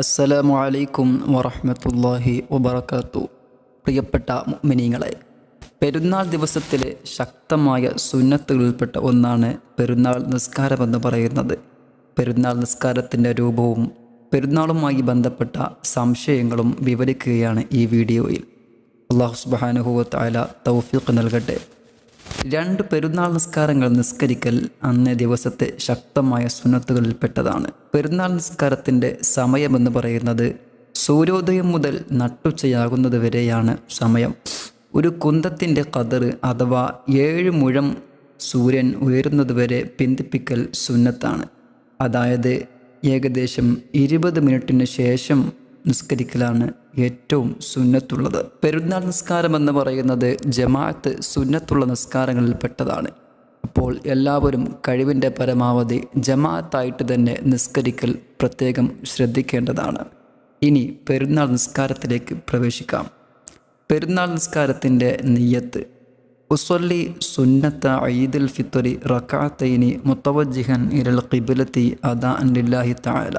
അസ്സലാമു അലൈക്കും വറഹ്മത്തുള്ളാഹി വബറകാത്തു. പ്രിയപ്പെട്ട മുഅ്മിനീങ്ങളെ പെരുന്നാൾ ദിവസത്തിലെ ശക്തമായ സുന്നത്തുകളിൽപ്പെട്ട ഒന്നാണ് പെരുന്നാൾ നിസ്കാരമെന്ന് പറയുന്നത്. പെരുന്നാൾ നിസ്കാരത്തിന്റെ രൂപവും പെരുന്നാളുമായി ബന്ധപ്പെട്ട സംശയങ്ങളും വിവരിക്കുകയാണ് ഈ വീഡിയോയിൽ. അള്ളാഹു സുബ്ഹാനഹു തആല തൗഫീഖ് നൽകട്ടെ. രണ്ട് പെരുന്നാൾ നിസ്കാരങ്ങൾ നിസ്കരിക്കൽ അന്നേ ദിവസത്തെ ശക്തമായ സുന്നത്തുകളിൽപ്പെട്ടതാണ്. പെരുന്നാൾ നിസ്കാരത്തിന്റെ സമയമെന്ന് പറയുന്നത് സൂര്യോദയം മുതൽ നട്ടുച്ചയാകുന്നത് വരെയാണ് സമയം. ഒരു കുന്തത്തിന്റെ കതർ അഥവാ ഏഴ് മുഴം സൂര്യൻ ഉയരുന്നതുവരെ പിന്തിപ്പിക്കൽ സുന്നത്താണ്. അതായത് ഏകദേശം ഇരുപത് മിനിറ്റിന് ശേഷം നിസ്കരിക്കലാണ് ഏറ്റവും സുന്നത്തുള്ളത്. പെരുന്നാൾ നിസ്കാരം എന്ന് പറയുന്നത് ജമാഅത്ത് സുന്നത്തുള്ള നിസ്കാരങ്ങളിൽ പെട്ടതാണ്. അപ്പോൾ എല്ലാവരും കഴിവിന്റെ പരമാവധി ജമാഅത്തായിട്ട് തന്നെ നിസ്കരിക്കൽ പ്രത്യേകം ശ്രദ്ധിക്കേണ്ടതാണ്. ഇനി പെരുന്നാൾ നിസ്കാരത്തിലേക്ക് പ്രവേശിക്കാം. പെരുന്നാൾ നിസ്കാരത്തിന്റെ നെയ്യത്ത് ഉസ്വല്ലി സുന്നത്ത ഈദുൽ ഫിത്രി റക്കാത്തൈനി മുത്തവജിഹൻ ഇരൽ കിബിലത്തി അദാ ലില്ലാഹി തആല.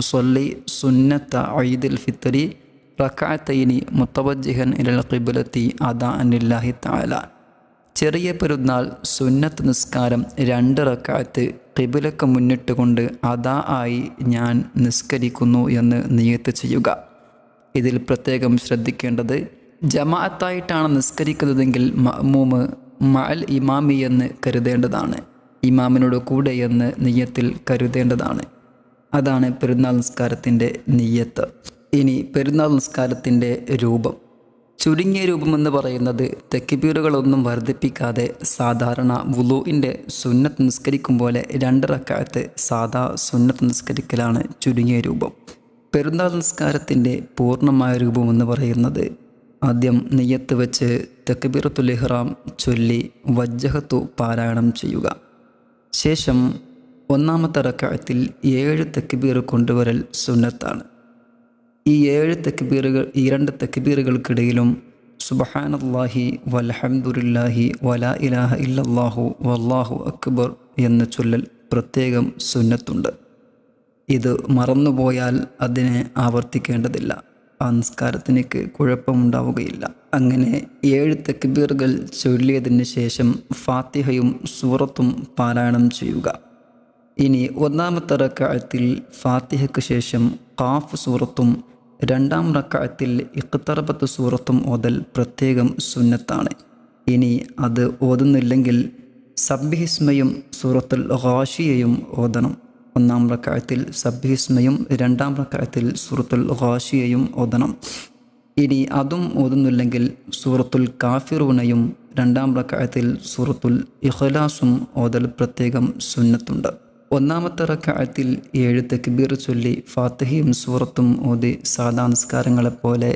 ഉസ്വല്ലി സുന്നത്ത ഈദുൽ ഫിത്രി റക്കാത്തൈനി മുത്തവജിഹൻ ഇരൽ കിബുലത്തി അദാ അനില്ലാഹി തആല. ചെറിയ പെരുന്നാൾ സുന്നത്ത് നിസ്കാരം രണ്ട് റക്കാത്ത് മുന്നിട്ട് കൊണ്ട് അദാ ആയി ഞാൻ നിസ്കരിക്കുന്നു എന്ന് നിയത്ത് ചെയ്യുക. ഇതിൽ പ്രത്യേകം ശ്രദ്ധിക്കേണ്ടത് ജമാഅത്തായിട്ടാണ് നിസ്കരിക്കുന്നതെങ്കിൽ മഅ്മൂമ് മഅൽ ഇമാമി എന്ന് കരുതേണ്ടതാണ്. ഇമാമിനോട് കൂടെയെന്ന് എന്ന് നെയ്യത്തിൽ കരുതേണ്ടതാണ്. അതാണ് പെരുന്നാൾ നിസ്കാരത്തിന്റെ നെയ്യത്ത്. ഇനി പെരുന്നാൾ നിസ്കാരത്തിന്റെ രൂപം. ചുരുങ്ങിയ രൂപമെന്ന് പറയുന്നത് തെക്കിപ്പീറുകളൊന്നും വർദ്ധിപ്പിക്കാതെ സാധാരണ വുലുവിന്റെ സുന്നത്ത് നിസ്കരിക്കും പോലെ രണ്ട് റക്കാലത്ത് സാധാ സുന്നത്ത് നിസ്കരിക്കലാണ് ചുരുങ്ങിയ രൂപം. പെരുന്നാൾ നിസ്കാരത്തിന്റെ പൂർണമായ രൂപമെന്ന് പറയുന്നത് ആദ്യം നെയ്യത്ത് വെച്ച് തെക്കബീറത്തുൽ ഇഹ്റാം ചൊല്ലി വജ്ജഹത്തു പാരായണം ചെയ്യുക. ശേഷം ഒന്നാമത്തെ റക്കായത്തിൽ ഏഴ് തെക്കുബീർ കൊണ്ടുവരൽ സുന്നത്താണ്. ഈ ഏഴ് തെക്കുബീറുകൾ ഈ രണ്ട് തെക്കബീറുകൾക്കിടയിലും സുബഹാനല്ലാഹി വൽഹംദുലില്ലാഹി വലാ ഇലാഹ ഇല്ലാഹു വല്ലാഹു അക്ബർ എന്ന ചൊല്ലൽ പ്രത്യേകം സുന്നത്തുണ്ട്. ഇത് മറന്നുപോയാൽ അതിനെ ആവർത്തിക്കേണ്ടതില്ല. ആ നിസ്കാരത്തിനേക്ക് കുഴപ്പമുണ്ടാവുകയില്ല. അങ്ങനെ ഏഴ് തെക്കുബീറുകൾ ചൊല്ലിയതിന് ശേഷം ഫാത്തിഹയും സൂറത്തും പാരായണം ചെയ്യുക. ഇനി ഒന്നാമത്തെ റക്കായത്തിൽ ഫാത്തിഹയ്ക്ക് ശേഷം കാഫ് സൂറത്തും രണ്ടാം റക്കായത്തിൽ ഇഖ്തറബത്ത് സൂറത്തും ഓതൽ പ്രത്യേകം സുന്നത്താണ്. ഇനി അത് ഓതുന്നില്ലെങ്കിൽ സബ്ഹിസ്മയും സൂറത്തുൽ ഹാഷിയയും ഓതണം. ഒന്നാം റക്കായത്തിൽ സബ്ഹിസ്മയും രണ്ടാം റക്കായത്തിൽ സൂറത്തുൽ ഹാഷിയയും ഓതണം. ഇനി അതും ഓതുന്നില്ലെങ്കിൽ സൂറത്തുൽ കാഫിറൂനയും രണ്ടാം റക്കായത്തിൽ സൂറത്തുൽ ഇഖ്ലാസും ഓതൽ പ്രത്യേകം സുന്നത്തുണ്ട്. ഒന്നാമത്തെ റക്കായത്തിൽ ഏഴ് തെക്ബീർ ചൊല്ലി ഫാത്തഹയും സൂറത്തും ഓതി സാധാ നിസ്കാരങ്ങളെപ്പോലെ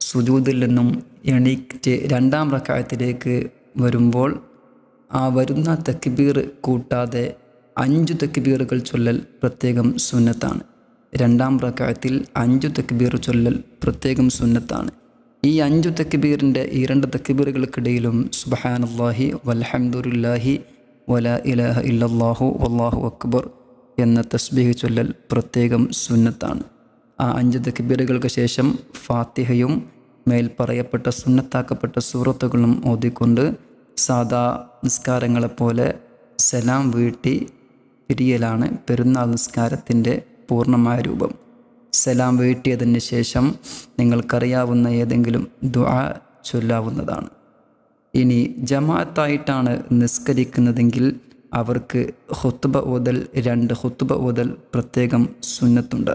സുജൂതിൽ നിന്നും എണീറ്റ് രണ്ടാം റക്കായത്തിലേക്ക് വരുമ്പോൾ ആ വരുന്ന തെക്ബീർ കൂട്ടാതെ അഞ്ച് തെക്ബീറുകൾ ചൊല്ലൽ പ്രത്യേകം സുന്നത്താണ്. രണ്ടാം റക്കായത്തിൽ അഞ്ചു തെക്ബീർ ചൊല്ലൽ പ്രത്യേകം സുന്നത്താണ്. ഈ അഞ്ചു തെക്ബീറിന്റെ ഈ രണ്ട് തെക്ബീറുകൾക്കിടയിലും സുബഹാനല്ലാഹി വൽഹംദുലില്ലാഹി വല ഇലാഹ ഇല്ലല്ലാഹു വല്ലാഹു അക്ബർ എന്ന തസ്ബീഹ് ചൊല്ലൽ പ്രത്യേകം സുന്നത്താണ്. ആ അഞ്ച് തക്ബീറുകൾക്ക് ശേഷം ഫാത്തിഹയും മേൽ പറയപ്പെട്ട സുന്നത്താക്കപ്പെട്ട സൂറത്തുകളും ഓതിക്കൊണ്ട് സാദാ നിസ്കാരങ്ങളെപ്പോലെ സലാം വീട്ടി പിരിയലാണ് പെരുന്നാൾ നിസ്കാരത്തിന്റെ പൂർണമായ രൂപം. സലാം വീട്ടിയതിന് ശേഷം നിങ്ങൾക്കറിയാവുന്ന ഏതെങ്കിലും ദുആ ചൊല്ലാവുന്നതാണ്. ഇനി ജമാഅത്തായിട്ടാണ് നിസ്കരിക്കുന്നതെങ്കിൽ അവർക്ക് ഹുത്തുബ ഓതൽ രണ്ട് ഹുത്തുബ ഓതൽ പ്രത്യേകം സുന്നത്തുണ്ട്.